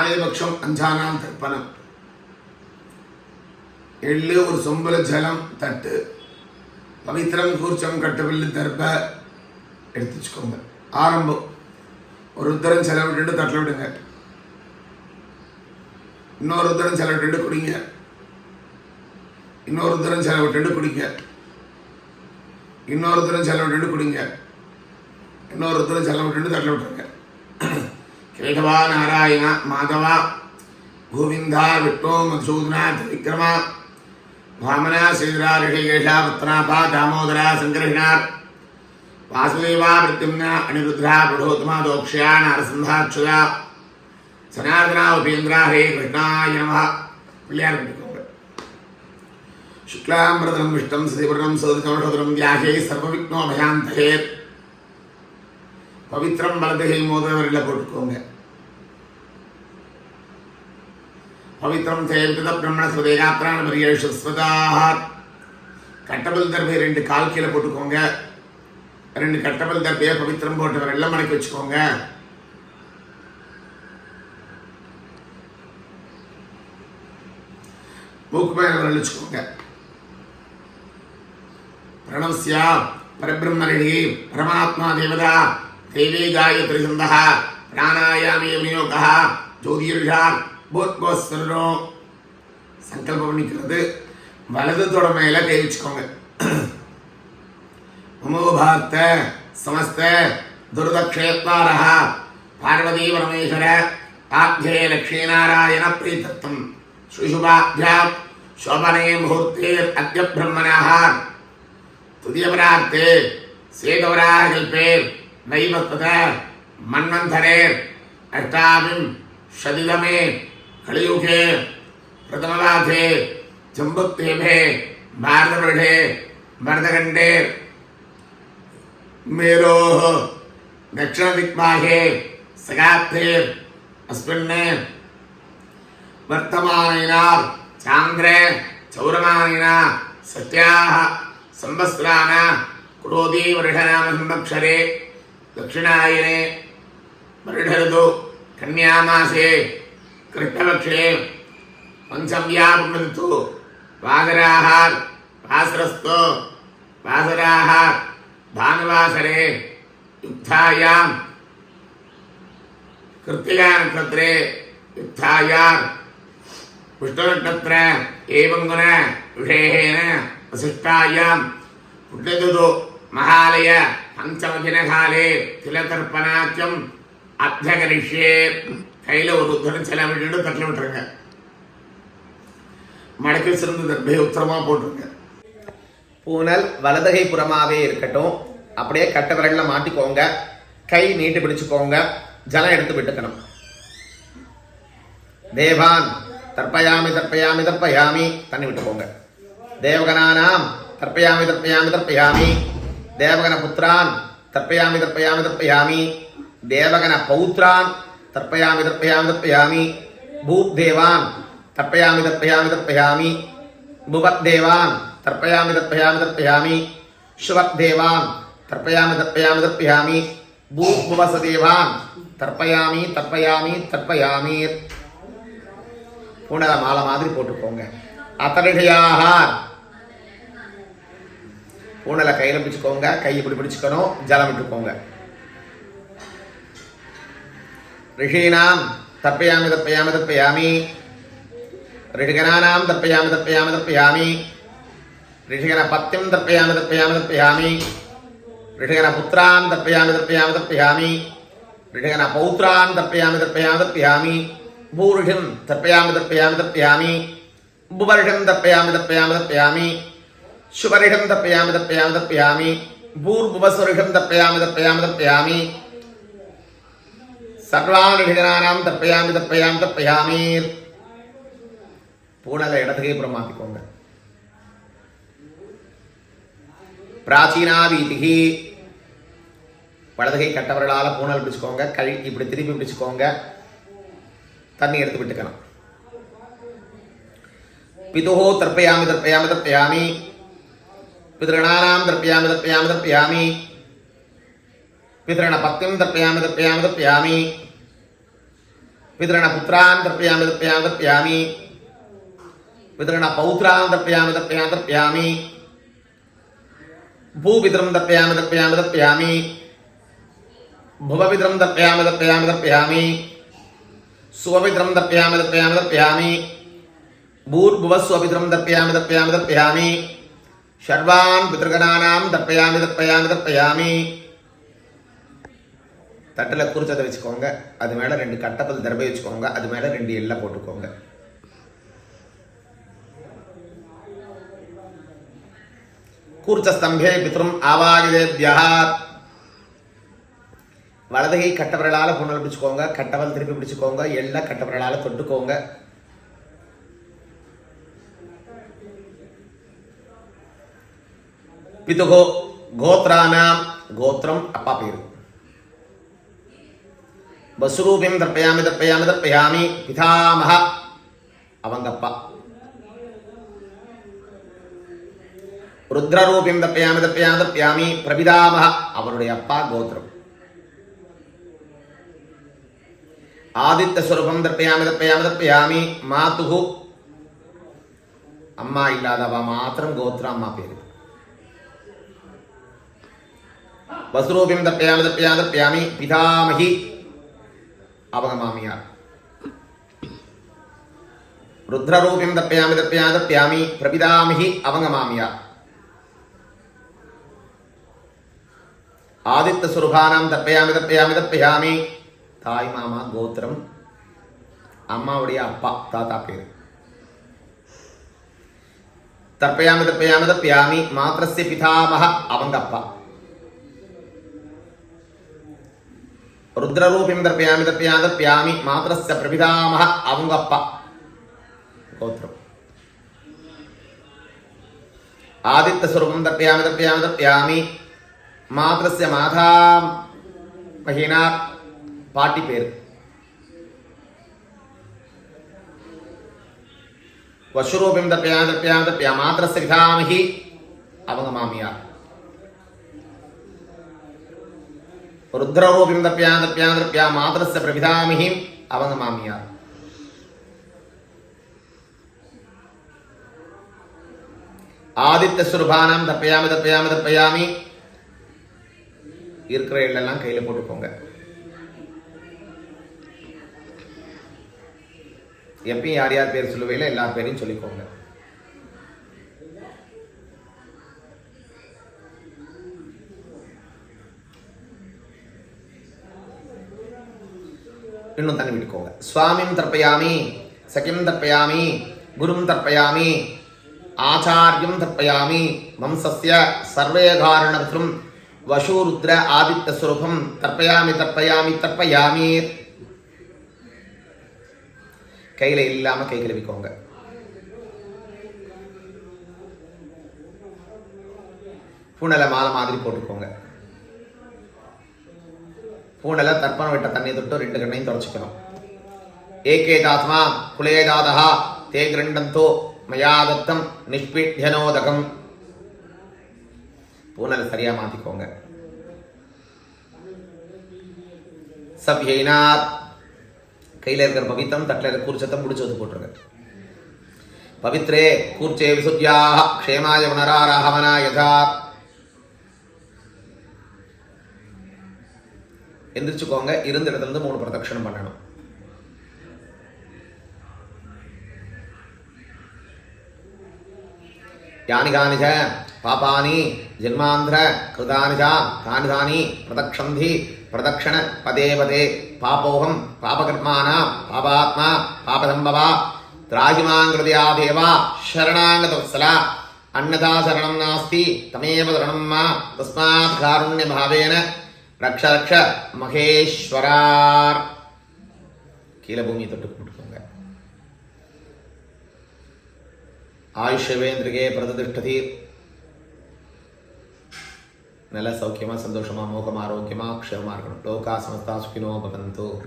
ஆயபக்ஷம் அஞ்சானாம் தர்ப்பணம் எள்ளு ஒரு சொம்புல ஜலம் தட்டு பவித்திரம் கூர்ச்சம் கட்டவில்லு தர்ப்ப எடுத்து வச்சுக்கோங்க ஆரம்பம். ஒரு உத்தரம் செலவிட்டு தட்டில் விடுங்க. இன்னொரு உத்தரம் செலவிட்டு குடிங்க. இன்னொரு உத்தரம் செலவிட்டு குடிங்க. இன்னொரு உத்தரம் செலவிட்டு குடிங்க. இன்னொரு உத்தரம் செலவிட்டு தட்டில் விட்டுருங்க. கேசவா நாராயண மாதவா கோவிந்தா விஷ்ணு மசூதனா திரிக்ரமா வாமனா ஸ்ரீதரா ரிஷிகேஷா பத்னாபா தாமோதரா சங்கர்ஷனார் வாசுதேவா பிரத்யும்னா அனிருத்ரா புரோத்தமா தோக்ஷயா நரசிம்ஹாட்சுதா சனாதனா உபேந்திரா ஹரே கிருஷ்ணாய நம பிள்ளையார் கட்டிக்கோங்க சுக்லாம்பிரதம் விஷ்டம் சதிபுரணம் சதுகமஷதுரம் தியாகே சர்வவிக்னோ பயாந்தகே பவித்ரம் வலதுகை மோதவரில் போட்டுக்கோங்க. பவித்ரம் தேவித பிரம்மண சுதேகாத்ரான பரியேஷு ஸ்வதார் கட்டபல் தர்பை ரெண்டு கால் கீழே போட்டுக்கோங்க. ரெண்டு கட்டபல் தர்பையை பவித்ரம் போட்டவர் எல்லாம் மடக்கி வச்சுக்கோங்க. மூக்கு பயணம் வச்சுக்கோங்க. பிரணவசியா பரபிரம்மரணி பரமாத்மா தேவதா. देवीगायत्रिछन्दः प्राणायामे विनियोगः ஜோதியர்கால் போத்கோஸ்வரரும் சங்கல்பம் பண்ணிக்கிறது வலது தொடமையில தெரிவிச்சுக்கோங்க மமோபார்த்த சமஸ்த துருதக்ஷேத்வாரா பார்வதி பரமேஸ்வர ஆத்யே லக்ஷ்மி நாராயண பிரீதத்துவம் சுஷுபாபியாம் சோபனே முகூர்த்தேர் அத்திய பிரம்மனாக துதியபரார்த்தே சேதவராகல் பேர் नैव तथा मन्वन्थरे अष्टाविंशतितमे कलियुगे प्रथमवासे चम्बुद्वीपे भारतपीठे भरतखण्डे, मेरोः दक्षिणदिग्भागे सगाब्धे अस्मिन् वर्तमानिना चांद्रे चौरमानिना सत्याः संवत्सराणा क्रोधी वर्षनामसंवत्सरे దక్షిణాయనే పరిఢరుదు కన్యామాసే కృష్ణపక్షే వంశవ్యాపృణంతు వాసరాహ వాసరస్థో వాసరాహ భానువాసరే యుద్ధాయాం కృత్తికా నక్షత్రే యుద్ధాయాం పుష్పనక్షత్ర ఏవంగున విషేహేన వసిష్టాయాం పుట్టిదు మహాలయ பஞ்சவதினகாலே திலதர்ப்பணாக்கியம் அத்தியகரிஷே கையில் ஒரு உத்தரம் சில விட்டுட்டு தட்டில் விட்டுருங்க. மடக்கி சிறந்த தர்பை உத்தரமாக போட்டுருங்க. பூனல் வலதகை புறமாவே இருக்கட்டும். அப்படியே கட்ட விரலில் மாட்டிக்கோங்க. கை நீட்டு பிடிச்சுக்கோங்க. ஜலம் எடுத்து விட்டுக்கணும். தேவான் தற்பயாமி தர்ப்பயாமி தற்பயாமி தண்ணி விட்டுக்கோங்க. தேவகனானாம் தற்பயாமி தற்பயாமி தர்ப்பயாமி. தேவகன புத்திரான் தர்ப்பயாமி தர்ப்பயாமி தர்ப்பயாமி தேவகன பௌத்ரான் தர்ப்பயாமி தர்ப்பயாமி தர்ப்பயாமி பூத்தேவான் தர்ப்பயாமி தர்ப்பயாமி தர்ப்பயாமி புவத் தேவான் தர்ப்பயாமி தர்ப்பயாமி தர்ப்பயாமி சுவத் தேவான் தர்ப்பயாமி தர்ப்பயாமி தர்ப்பயாமி பூப் புவச தேவான் தர்ப்பயாமி தர்ப்பயாமி தர்ப்பயாமி பூனல மாலை மாதிரி போட்டுக்கோங்க அத்தனையாக ஊனலை கையில் பிடிச்சிக்கோங்க கை இப்படி பிடிச்சிக்கணும் ஜலம் விட்டுக்கோங்க. ரிஷீனாம் தப்பையாமி தப்பையாமி தப்பையாமி ரிஷிகனானாம் தப்பையாமி தப்பையாமி தப்பையாமி ரிஷிகன பத்தியம் தப்பையாமி தப்பையாமி தப்பையாமி ரிஷிகன புத்திரான் தப்பையாமி தப்பையாமி தப்பையாமி ரிஷிகன பௌத்திரான் தப்பையாமி தப்பையாமி தப்பையாமி பூரிஷிம் தப்பையாமி தப்பையாமி தப்பையாமி புவரிஷம் தப்பையாமி தப்பையாமி தப்பையாமி சுவரிகம் தப்பையாமி தப்பையாமி தப்பையாமி பூர்புவசுரிகம் தப்பையாமி தப்பையாமி தப்பையாமி சர்வானுகிதனானாம் தப்பையாமி தப்பையாம் தப்பையாமி பூனலை இடத்துக்கே அப்புறம் மாற்றிக்கோங்க பிராச்சீனா வீதிகி வலதுகை கட்டவர்களால் பூனல் பிடிச்சுக்கோங்க கழி இப்படி திருப்பி பிடிச்சுக்கோங்க. தண்ணி எடுத்து விட்டுக்கணும். பிதுகோ தற்பயாமி தற்பயாமி தற்பயாமி పితృణానాం ద్రవ్యామి ద్రవ్యామి ద్రవ్యామి పితృణపత్యం ద్రవ్యామి ద్రవ్యామి ద్రవ్యామి పితృణపుత్రాన్ ద్రవ్యామి ద్రవ్యామి ద్రవ్యామి పితృణపౌత్రాన్ ద్రవ్యామి ద్రవ్యామి ద్రవ్యామి భూపితరం దర్పయామి దర్పయామి దర్పయామి భువపితరం దర్పయామి దర్పయామి దర్పయామి సువపితరం దర్పయామి దర్పయామి దర్పయామి భూర్భువస్వపితరం దర్పయామి దర్పయామి దర్పయామి சர்வான் பிதர்கணானாம் தப்பையாமி தப்பையாமி தப்பையாமி தட்டில் குறிச்சதை வச்சுக்கோங்க. அது மேலே ரெண்டு கட்டப்பல் திரபை வச்சுக்கோங்க. அது மேலே ரெண்டு எல்லை போட்டுக்கோங்க. கூர்ச்ச ஸ்தம்பே பித்ரும் ஆவாகிதேபியா வலதுகை கட்டவரலால் புனல் பிடிச்சுக்கோங்க. கட்டவல் திருப்பி பிடிச்சுக்கோங்க. எல்லாம் கட்டவரலால் தொட்டுக்கோங்க. பிதுகோ கோத்ரானாம் கோத்திரம் அப்பா பேரு வசுரூபியம் தர்ப்பயாமி தர்ப்பயாமி தர்ப்பயாமி பிதாமக அவங்க அப்பா ருத்ரரூபியம் தர்ப்பயாமி தர்ப்பயாமி தர்ப்பயாமி பிரபிதாமக அவருடைய அப்பா கோத்திரம் ஆதித்த ஸ்வரூபம் தர்ப்பயாமி தர்ப்பயாமி தர்ப்பயாமி மாதுகு அம்மா இல்லாதவ மாத்திரம் கோத்திரம் அம்மா பேரு வசுரூபிம் தப்பியாமி தப்பியா தப்பியாமி பிதாமகி அவங்க மாமியார் ருத்ரரூபியம் தப்பயாமி தப்பயாமி தப்பயாமி பிரபிதாமிகி அவங்க மாமியார் ஆதித்த சுரூபானாம் தப்பையாமி தப்பையாமி தப்பையாமி தாய் மாமா கோத்திரம் அம்மாவுடைய அப்பா தாத்தா பேர் தப்பையாமி தப்பையாமி தப்பையாமி மாத்திரஸ்ய பிதாமக அவங்க அப்பா ருத்ரரூபியம் தர்ப்பயாமி தர்ப்பயாமி தர்ப்பயாமி மாத்திரஸ்ய பிரபிதாமக அவங்க அப்பா கோத்திரம் ஆதித்த ஸ்வரூபம் தர்ப்பயாமி தர்ப்பயாமி தர்ப்பயாமி மாத்திரஸ்ய மாதா மகினா பாட்டி பேர் வசுரூபியம் தர்ப்பயாமி தர்ப்பயாமி தர்ப்பயா மாத்திரஸ்ய பிதாமகி அவங்க மாமியார் ருத்ரரூபியம் தப்பியா தப்பியா தப்பியா மாதரச பிரபிதாமிகி அவங்க மாமியார் ஆதித்த சுரபானம் தப்பையாமி தப்பையாமி தப்பயாமி இருக்கிற எல்லாம் கையில போட்டுக்கோங்க எப்பயும் யார் யார் பேர் சொல்லுவையில எல்லா பேரையும் சொல்லிக்கோங்க இன்னும் தண்ணி விட்டுக்கோங்க. சுவாமிம் தர்ப்பயாமி சகிம் தர்ப்பயாமி குரும் தர்ப்பயாமி ஆச்சாரியம் தர்ப்பயாமி வம்சஸ்ய சர்வே காரணம் வசூருத்ர ஆதித்த சுரூபம் தர்ப்பயாமி தர்ப்பயாமி தர்ப்பயாமி. கையில இல்லாம கை கழுவிக்கோங்க. பூனலை மாலை மாதிரி போட்டுக்கோங்க. பூனல தர்ப்பணம் விட்ட தண்ணி தொட்டு ரெண்டு கண்ணையும் தொடச்சிக்கணும். ஏகேதாத்மா குலேதாதா தே கிரண்டந்தோ மயா தத்தம் நிஷ்பித்யனோதகம் பூனலை சரியா மாத்திக்கோங்க. சப்யைனாத் கையில் இருக்கிற பவித்தம் தட்டில் இருக்கிற கூர்ச்சத்தம் முடிச்சு வந்து போட்டுருங்க. பவித்ரே கூர்ச்சே விசுத்தியாக க்ஷேமாய புனராராகவனா யதா. எந்திரிச்சுக்கோங்க. இருந்த இடத்துலேருந்து மூணு பிரதட்சணம் பண்ணணும். யானி காணிஜ பாபானி ஜென்மாந்திர கிருதானிஜா ச தானி பிரதக்ஷந்தி பிரதக்ஷண பதே பதே பாபோகம் பாபகர்மானா பாபாத்மா பாபசம்பவா திராஜிமாங்கிருதியா தேவா சரணாங்கதவத்சலா அன்னதா சரணம் நாஸ்தி தமேவ சரணம் மா தஸ்மாத் காருண்ய பாவேன ரக்ஷ ரக்ஷ மகேஸ்வரார். கீழே பூமியை தொட்டு போட்டுக்கோங்க. ஆயுஷவேந்திரிகே பிரதிஷ்டதி. நல்ல சௌக்கியமா சந்தோஷமா மோகமா ஆரோக்கியமா க்ஷேமா இருக்கணும். லோகா சமஸ்தா சுகினோ பவந்து